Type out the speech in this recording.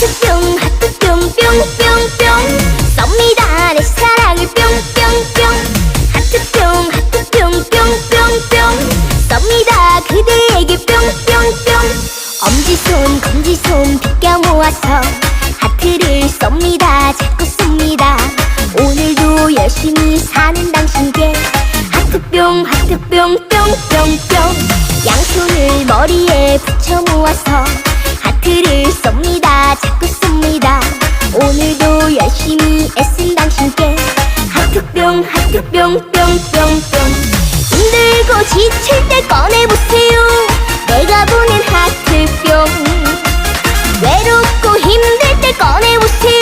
하트뿅 하트뿅 뿅뿅뿅. 쏩니다 내 사랑을 뿅뿅뿅. 하트뿅 하트뿅 뿅뿅뿅. 쏩니다 그대에게 뿅뿅뿅. 엄지손 검지손 비껴 모아서 하트를 쏩니다 자꾸 쏩니다. 오늘도 열심히 사는 당신께 하트뿅 하트뿅 뿅뿅뿅. 양손을 머리에 붙여 모아서 열심히 애쓴 당신께 하트뿅 하트뿅 뿅뿅뿅. 힘들고 지칠 때 꺼내보세요. 내가 보낸 하트뿅 외롭고 힘들 때 꺼내보세요